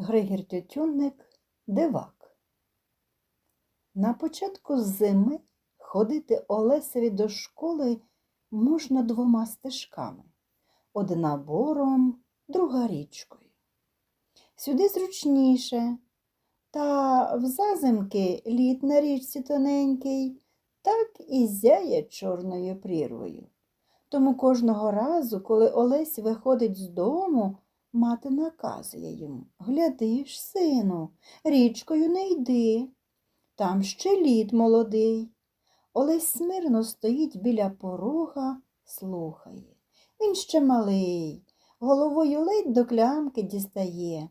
Григір Тютюнник Дивак. На початку зими ходити Олесеві до школи можна двома стежками. Одна бором, друга річкою. Сюди зручніше, та в зазимки лід на річці тоненький, так і зяє чорною прірвою. Тому кожного разу, коли Олесь виходить з дому, мати наказує йому Глядиш, сину, річкою не йди. Там ще лід молодий. Олесь смирно стоїть біля порога, слухає. Він ще малий, головою ледь до клямки дістає.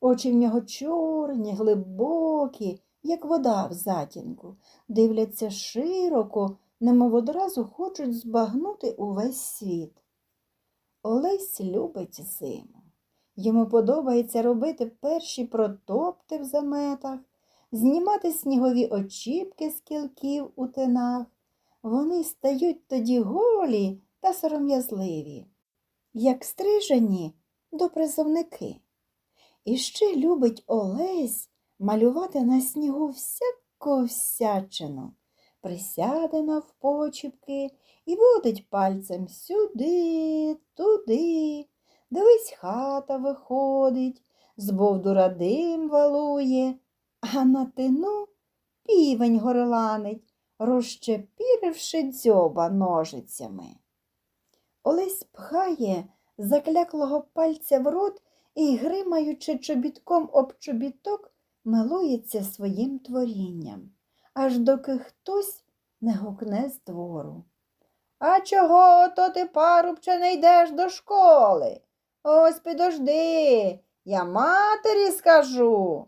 Очі в нього чорні, глибокі, як вода в затінку, дивляться широко, немов одразу хочуть збагнути увесь світ. Олесь любить зиму. Йому подобається робити перші протопти в заметах, знімати снігові очіпки з кілків у тинах. Вони стають тоді голі та сором'язливі, як стрижені до призовники. І ще любить Олесь малювати на снігу всяку всячину, присяде навпочіпки і водить пальцем сюди, туди. Дивись, хата виходить, з бовдура дим валує, а на тину півень горланить, розчепіривши дзьоба ножицями. Олесь пхає закляклого пальця в рот і, гримаючи чобітком об чобіток, милується своїм творінням, аж доки хтось не гукне з двору. А чого то ти, парубче, не йдеш до школи? Ось підожди, я матері скажу.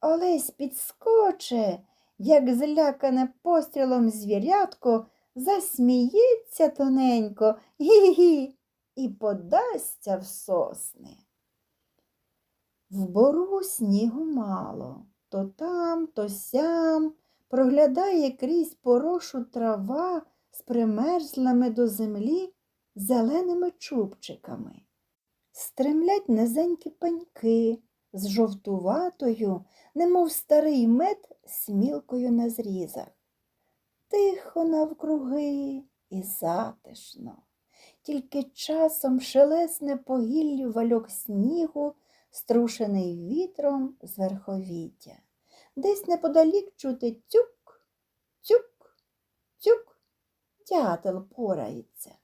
Олесь підскоче, як злякане пострілом звірятко, засміється тоненько гі-гі і подасться в сосни. В бору снігу мало, то там, то сям проглядає крізь порошу трава з примерзлими до землі зеленими чубчиками. Стремлять низенькі пеньки з жовтуватою, немов старий мед смілкою на зрізах. Тихо навкруги і затишно, тільки часом шелесне по гіллю вальок снігу, струшений вітром з верховіття. Десь неподалік чути тюк, тюк, тюк, дятел порається.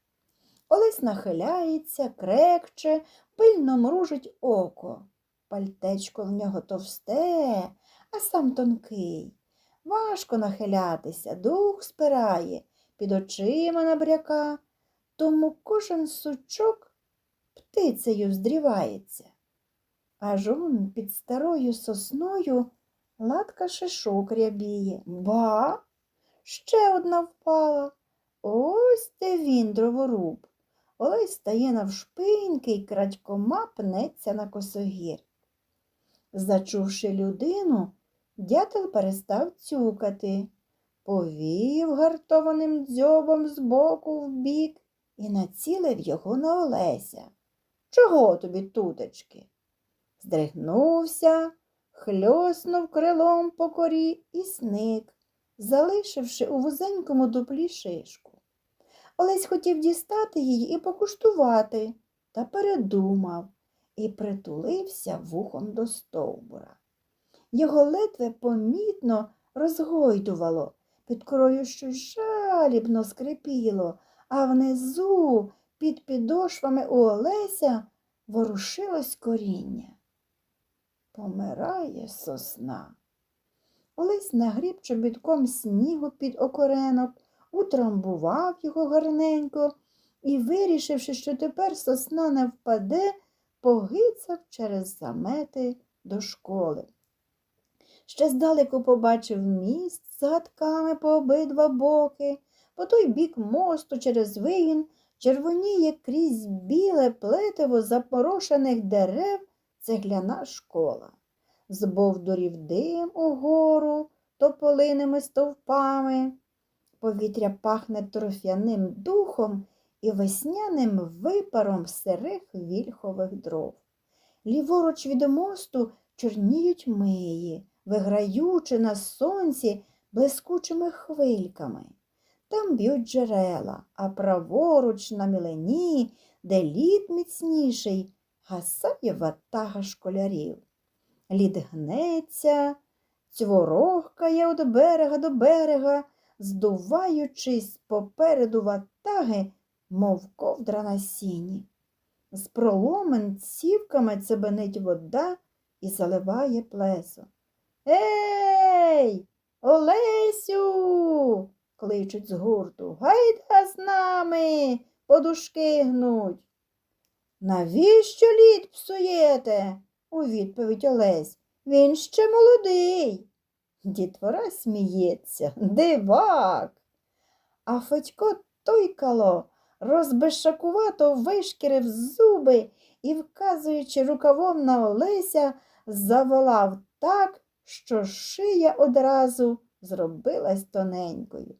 Олесь нахиляється, крекче, пильно мружить око. Пальтечко в нього товсте, а сам тонкий. Важко нахилятися, дух спирає, під очима набряка, тому кожен сучок птицею здрівається. Аж он під старою сосною латка шишок рябіє. Ба, ще одна впала. Ось де він, дроворуб. Олесь стає навшпиньки й крадькома пнеться на косогір. Зачувши людину, дятел перестав цюкати, повів гартованим дзьобом збоку в бік і націлив його на Олеся. Чого тобі, тутечки? Здригнувся, хльоснув крилом по корі і сник, залишивши у вузенькому дуплі шишку. Олесь хотів дістати її і покуштувати, та передумав і притулився вухом до стовбура. Його ледве помітно розгойдувало, під корою щось жалібно скрипіло, а внизу, під підошвами у Олеся, ворушилось коріння. Помирає сосна. Олесь нагріб чобітком снігу під окоренок, утрамбував його гарненько і, вирішивши, що тепер сосна не впаде, погицав через замети до школи. Ще здалеку побачив міст з гадками по обидва боки, по той бік мосту через вигін червоніє крізь біле плетиво запорошених дерев цегляна школа. З бовдурів дим угору тополиними стовпами. Повітря пахне торфяним духом і весняним випаром сирих вільхових дров. Ліворуч від мосту чорніють миї, виграючи на сонці блискучими хвильками. Там б'ють джерела, а праворуч на мілені, де лід міцніший, гасає ватага школярів. Лід гнеться, цворохкає від берега до берега, здуваючись попереду ватаги, мов ковдра на сіні. З проломен цівками цебенить вода і заливає плесо. Ей, Олесю, кличуть з гурту, гайда з нами, подушки гнуть. Навіщо лід псуєте? у відповідь Олесь. Він ще молодий. Дітвора сміється, дивак. А Федько тойкало, розбешакувато вишкірив зуби і, вказуючи рукавом на Олеся, заволав так, що шия одразу зробилась тоненькою.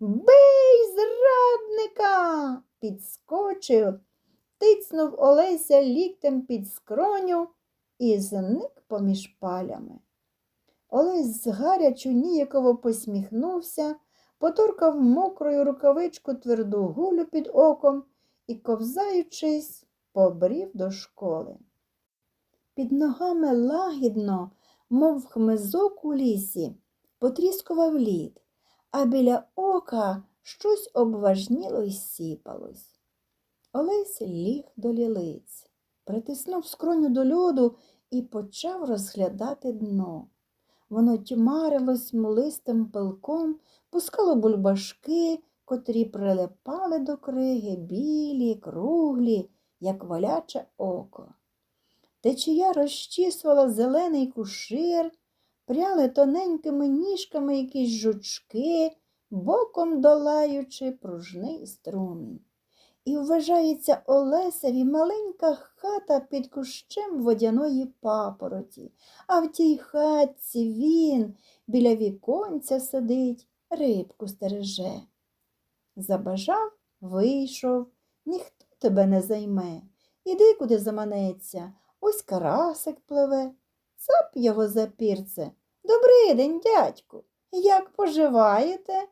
Бий, зрадника! підскочив, тицнув Олеся ліктем під скроню і зник поміж палями. Олесь згарячу ніяково посміхнувся, поторкав мокрою рукавичку тверду гулю під оком і, ковзаючись, побрів до школи. Під ногами лагідно, мов хмизок у лісі, потріскував лід, а біля ока щось обважніло й сіпалось. Олесь ліг до лілиць, притиснув скроню до льоду і почав розглядати дно. Воно тьмарилось млистим пилком, пускало бульбашки, котрі прилипали до криги, білі, круглі, як валяче око. Течія розчісувала зелений кушир, пряли тоненькими ніжками якісь жучки, боком долаючи пружний струмінь. І вважається Олесеві маленька хата під кущем водяної папороті, а в тій хатці він біля віконця сидить, рибку стереже. Забажав, вийшов, ніхто тебе не займе. Іди, куди заманеться, ось карасик пливе, цап його за пірце. Добрий день, дядьку, як поживаєте?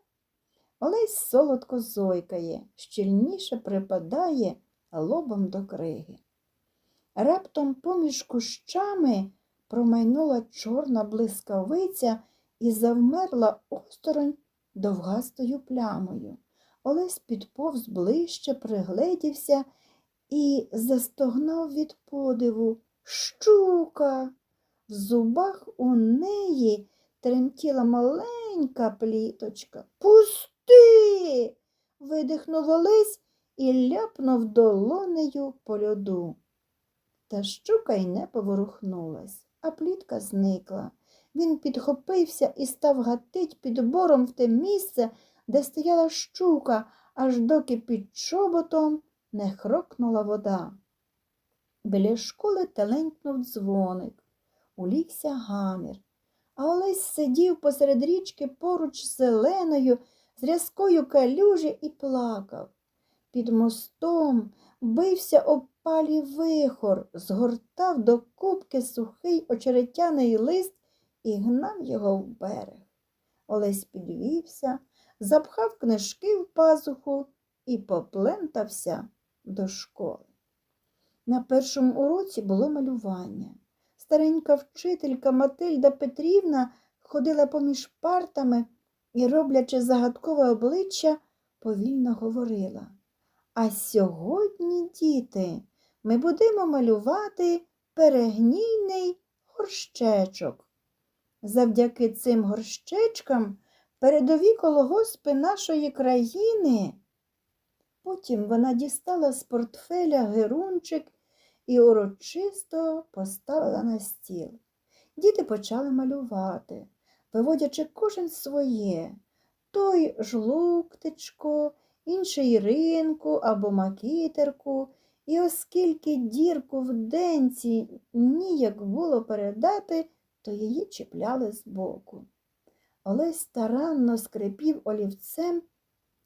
Олесь солодко зойкає, щільніше припадає лобом до криги. Раптом поміж кущами промайнула чорна блискавиця і завмерла осторонь довгастою плямою. Олесь підповз ближче, пригледівся і застогнав від подиву. Щука! В зубах у неї тремтіла маленька пліточка. Пусти. видихнув Олесь і ляпнув долонею по льоду. Та щука й не поворухнулась, а плітка зникла. Він підхопився і став гатить під бором в те місце, де стояла щука, аж доки під чоботом не хрокнула вода. Біля школи теленькнув дзвоник, улігся гамір, а Олесь сидів посеред річки поруч з зеленою, з рязкою калюжі і плакав. Під мостом бився об палі вихор, згортав до кубки сухий очеретяний лист і гнав його в берег. Олесь підвівся, запхав книжки в пазуху і поплентався до школи. На першому уроці було малювання. Старенька вчителька Матильда Петрівна ходила поміж партами і, роблячи загадкове обличчя, повільно говорила. А сьогодні, діти, ми будемо малювати перегнійний горщечок. Завдяки цим горщечкам передові колгоспи нашої країни. Потім вона дістала з портфеля герунчик і урочисто поставила на стіл. Діти почали малювати, виводячи кожен своє той жлуктичко, інший ринку або макітерку, і оскільки дірку в денці ніяк було передати, то її чіпляли збоку. Олесь старанно скрипів олівцем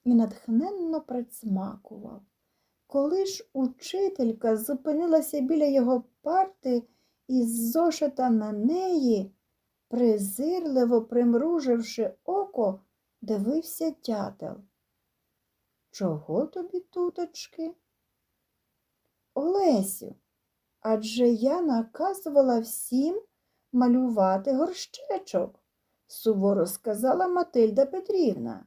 і натхненно присмакував. Коли ж учителька зупинилася біля його парти і зошита на неї, презирливо примруживши око, дивився дятел. Чого тобі, туточки? Олесю, адже я наказувала всім малювати горщечок, суворо сказала Матильда Петрівна.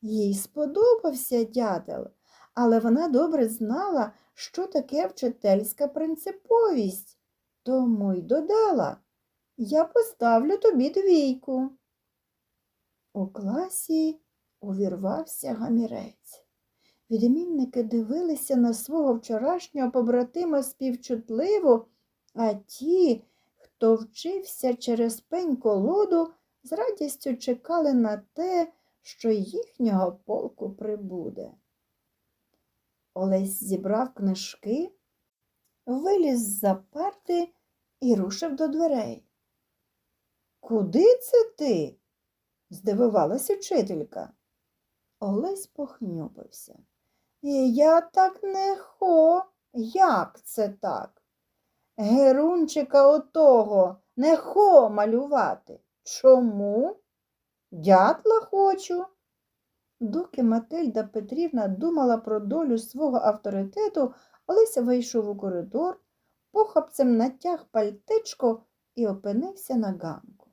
Їй сподобався дятел, але вона добре знала, що таке вчительська принциповість, тому й додала я поставлю тобі двійку. У класі увірвався гамірець. Відмінники дивилися на свого вчорашнього побратима співчутливо, а ті, хто вчився через пень колоду, з радістю чекали на те, що їхнього полку прибуде. Олесь зібрав книжки, виліз з-за парти і рушив до дверей. Куди це ти? здивувалась учителька. Олесь похнюпився. Я так не хо. Як це так? Герунчика отого не хо малювати. Чому? Дятла хочу. Доки Матильда Петрівна думала про долю свого авторитету, Олеся вийшов у коридор, похапцем натяг пальтечко і опинився на ганку.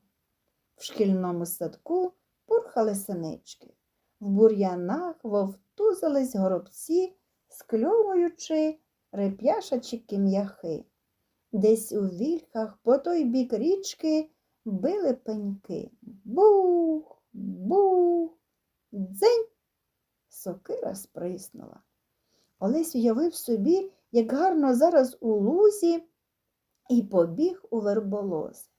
В шкільному садку пурхали синички. В бур'янах вовтузились горобці, скльовуючи реп'яшачі кім'яхи. Десь у вільхах по той бік річки били пеньки. Бух, бух, дзень. Сокира сприснула. Олесь уявив собі, як гарно зараз у лузі, і побіг у верболоз.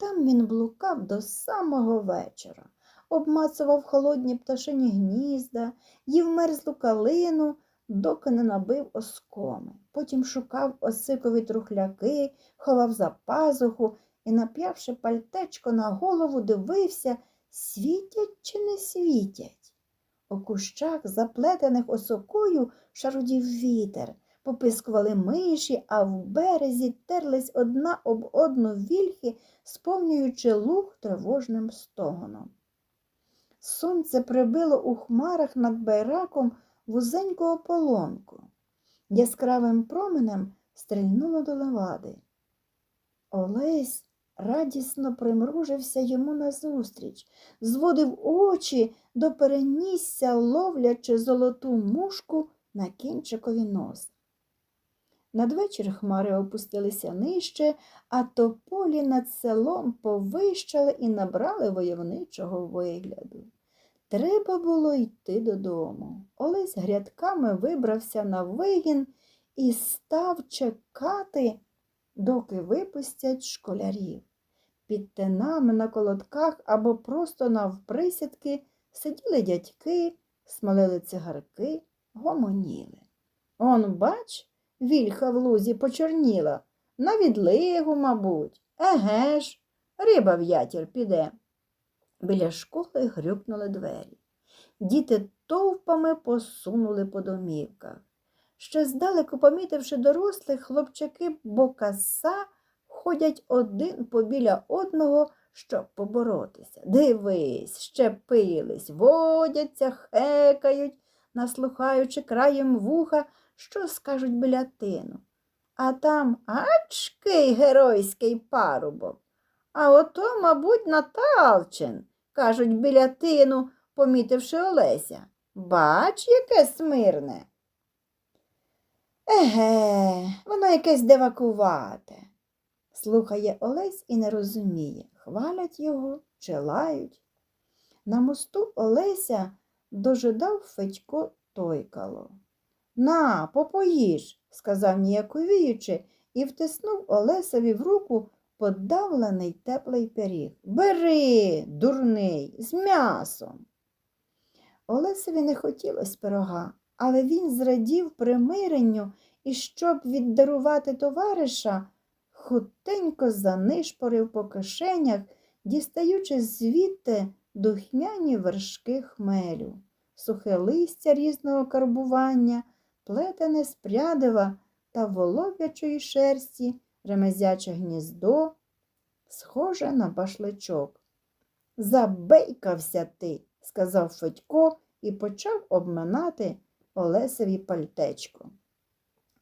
Там він блукав до самого вечора, обмацував холодні пташині гнізда, їв мерзлу калину, доки не набив оскоми. Потім шукав осикові трухляки, ховав за пазуху і, нап'явши пальтечко на голову, дивився, світять чи не світять. У кущах, заплетених осокою, шарудів вітер, попискували миші, а в березі терлись одна об одну вільхи, сповнюючи луг тривожним стогоном. Сонце прибило у хмарах над байраком вузеньку ополонку. Яскравим променем стрільнуло до левади. Олесь радісно примружився йому назустріч, зводив очі до перенісся, ловлячи золоту мушку на кінчикові носа. Надвечір хмари опустилися нижче, а тополі над селом повищали і набрали войовничого вигляду. Треба було йти додому. Олесь грядками вибрався на вигін і став чекати, доки випустять школярів. Під тенами на колодках або просто навприсядки сиділи дядьки, смолили цигарки, гомоніли. Он, бач, вільха в лузі почорніла, на відлигу, мабуть. Еге ж, риба в ятір піде. Біля школи грюкнули двері. Діти товпами посунули по домівках. Ще здалеку, помітивши дорослих, хлопчаки бокаса ходять один побіля одного, щоб поборотися. Дивись, щепились, водяться, хекають, наслухаючи краєм вуха, що скажуть біля тину. А там ачкий геройський парубок. А ото, мабуть, Наталчин, кажуть біля тину, помітивши Олеся. Бач, яке смирне. Еге, воно якесь девакувате. Слухає Олесь і не розуміє, хвалять його чи лають. На мосту Олеся дожидав Федько Тойкало. На, попоїж, сказав ніяковіючи, і втиснув Олесеві в руку подавлений теплий пиріг. Бери, дурний, з м'ясом. Олесеві не хотілося пирога, але він зрадів примиренню і, щоб віддарувати товариша, хутенько занишпорив по кишенях, дістаючи звідти духмяні вершки хмелю, сухе листя різного карбування, сплетене з прядива та волов'ячої шерсті ремезяче гніздо, схоже на башличок. Забейкався ти, сказав Федько і почав обминати Олесеві пальтечко.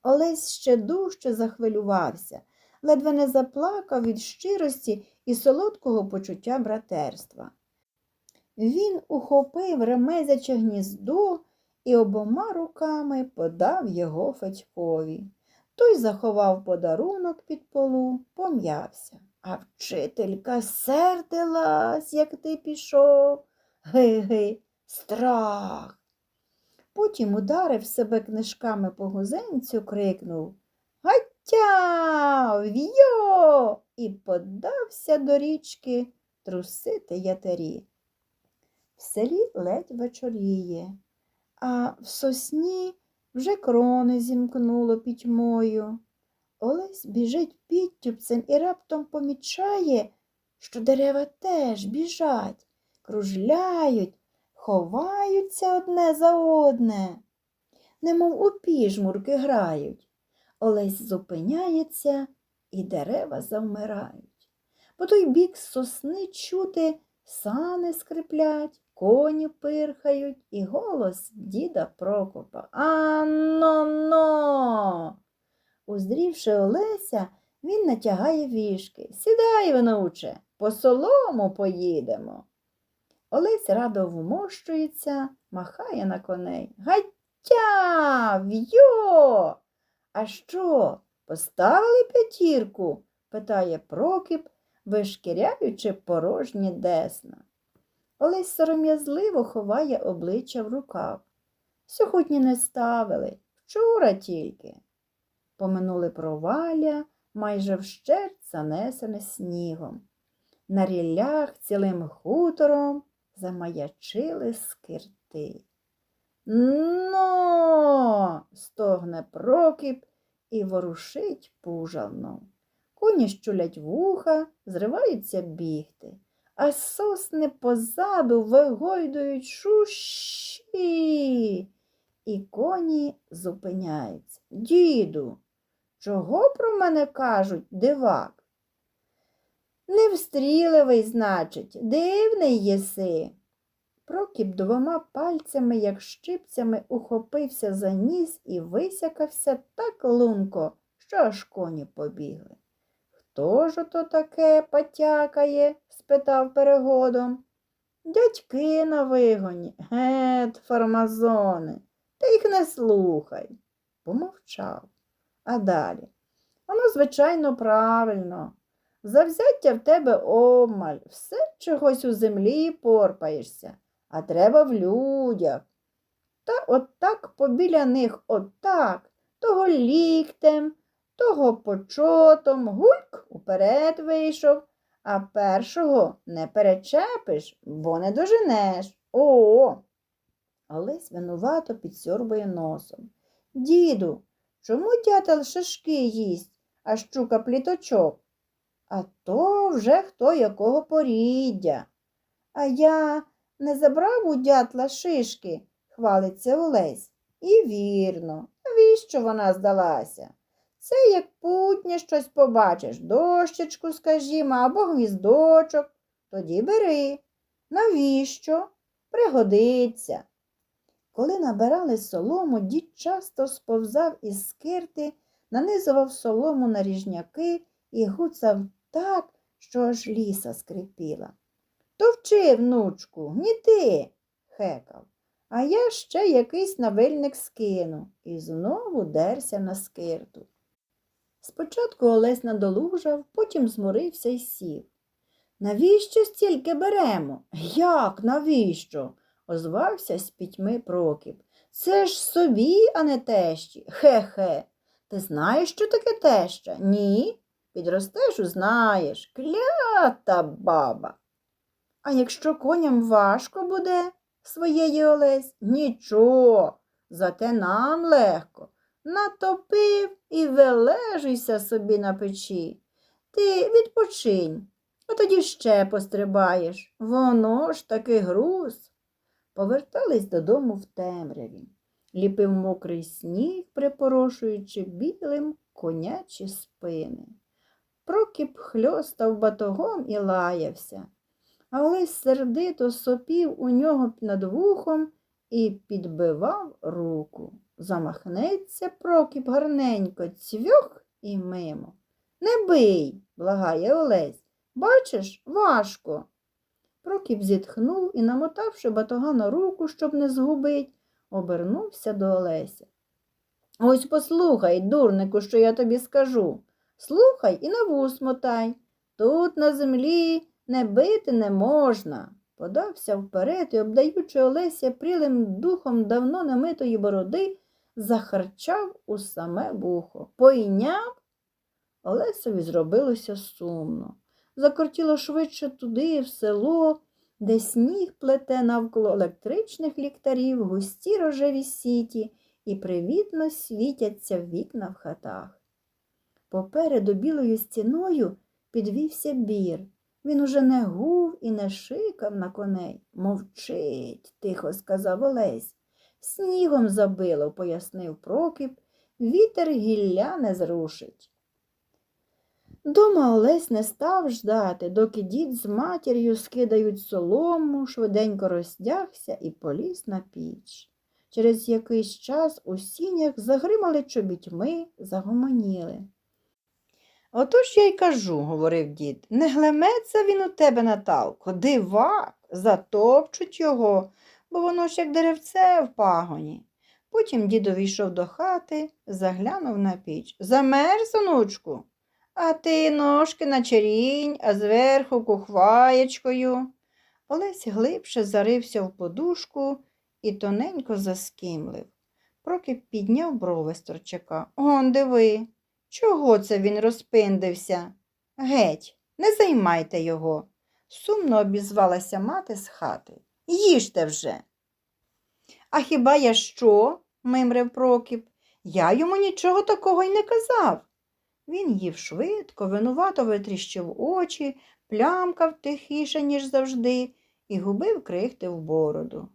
Олесь ще дужче захвилювався, ледве не заплакав від щирості і солодкого почуття братерства. Він ухопив ремезяче гніздо і обома руками подав його Федькові. Той заховав подарунок під полу, пом'явся. А вчителька сердилась, як ти пішов. Ги-ги, страх. Потім ударив себе книжками по гузенцю, крикнув Гаття, в'йо! і подався до річки трусити ятері. В селі ледь вечоріє, а в сосні вже крони зімкнуло пітьмою. Олесь біжить підтюпцем і раптом помічає, що дерева теж біжать, кружляють, ховаються одне за одне, немов у піжмурки грають. Олесь зупиняється, і дерева завмирають. По той бік сосни чути сани скриплять, коні пирхають і голос діда Прокопа. Анно-но! Уздрівши Олеся, він натягає вішки. Сідай, внуче, по солому поїдемо. Олесь радо вмощується, махає на коней. Гаття, в'йо! А що, поставили п'ятірку? питає Прокіп, вишкіряючи порожні десна. Олесь сором'язливо ховає обличчя в рукав. Сьогодні не ставили, вчора тільки. Поминули провалля, майже вщерть занесене снігом. На ріллях цілим хутором замаячили скирти. Но. стогне Прокіп і ворушить пужално. Коні щулять вуха, зриваються бігти, а сосни позаду вигойдують шуші. І коні зупиняються. Діду, чого про мене кажуть дивак? Невстріливий, значить, дивний єси. Прокіп двома пальцями, як щипцями, ухопився за ніс і висякався так лунко, що аж коні побігли. Хто ж ото таке потякає? спитав перегодом. Дядьки на вигоні, гет, фармазони, ти їх не слухай. Помовчав. А далі. Воно, звичайно, правильно. Завзяття в тебе обмаль, все чогось у землі порпаєшся, а треба в людях. Та отак побіля них отак, того ліктем, того почотом, гульк уперед вийшов, а першого не перечепиш, бо не доженеш. О. Олесь винувато підсьорбує носом. Діду, чому дятел шишки їсть, а щука пліточок? А то вже хто якого поріддя. А я не забрав у дятла шишки, хвалиться Олесь. І вірно, навіщо вона здалася? Це як путнє щось побачиш, дощечку, скажімо, або гвіздочок. Тоді бери. Навіщо? Пригодиться. Коли набирали солому, дід часто сповзав із скирти, нанизував солому на ріжняки і гуцав так, що аж ліса скрипіла. Товчи, внучку, гніти, хекав. А я ще якийсь навильник скину і знову дерся на скирту. Спочатку Олесь надолужав, потім зморився й сів. Навіщо стільки беремо? Як навіщо? озвався з пітьми Прокіп. Це ж собі, а не тещі. Хе-хе. Ти знаєш, що таке теща? Ні? Підростеш, узнаєш. Клята баба. А якщо коням важко буде, своєї Олесь, нічого, зате нам легко. Натопив і вележуйся собі на печі. Ти відпочинь, а тоді ще пострибаєш. Воно ж таки груз. Повертались додому в темряві. ліпив мокрий сніг, припорошуючи білим конячі спини. Прокіп хльостав батогом і лаявся, а Олесь сердито сопів у нього над вухом і підбивав руку. Замахнеться Прокіп гарненько, цвьох і мимо. Не бий, благає Олесь. Бачиш, важко. Прокіп зітхнув і, намотавши батога на руку, щоб не згубить, обернувся до Олеся. Ось послухай, дурнику, що я тобі скажу. Слухай і на вус мотай. Тут на землі не бити не можна. Подався вперед і, обдаючи Олеся прілим духом давно немитої бороди, захарчав у саме вухо. Пойняв? Олесові зробилося сумно. Закортіло швидше туди, в село, де сніг плете навколо електричних ліхтарів, густі рожеві сіті і привітно світяться вікна в хатах. Попереду білою стіною підвівся бір. Він уже не гув і не шикав на коней. Мовчить, тихо сказав Олесь. Снігом забило, пояснив Прокіп, вітер гілля не зрушить. Дома Олесь не став ждати, доки дід з матір'ю скидають солому, швиденько роздягся і поліз на піч. Через якийсь час у сінях загримали чобітьми, загомоніли. Отож я й кажу, говорив дід, не глеметься він у тебе, Наталко, дивак, затопчуть його, бо воно ж як деревце в пагоні. Потім дід увійшов до хати, заглянув на піч. Замерз, онучку? А ти ножки на черінь, а зверху кухваєчкою. Олесь глибше зарився в подушку і тоненько заскімлив. Прокіп підняв брови сторчака. Он диви, чого це він розпиндився? Геть, не займайте його, сумно обізвалася мати з хати. Їжте вже. А хіба я що? мимрив Прокіп. Я йому нічого такого й не казав. Він їв швидко, винувато витріщив очі, плямкав тихіше, ніж завжди, і губив крихти в бороду.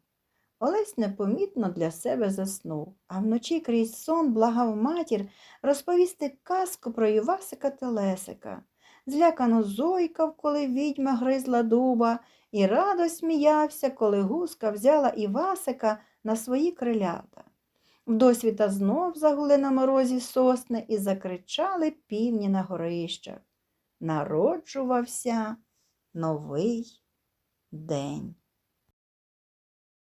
Олесь непомітно для себе заснув, а вночі крізь сон благав матір розповісти казку про Івасика Телесика. Злякано зойкав, коли відьма гризла дуба, і радо сміявся, коли гуска взяла Івасика на свої крилята. Вдосвіта знов загули на морозі сосни і закричали півні на горищах. Народжувався новий день.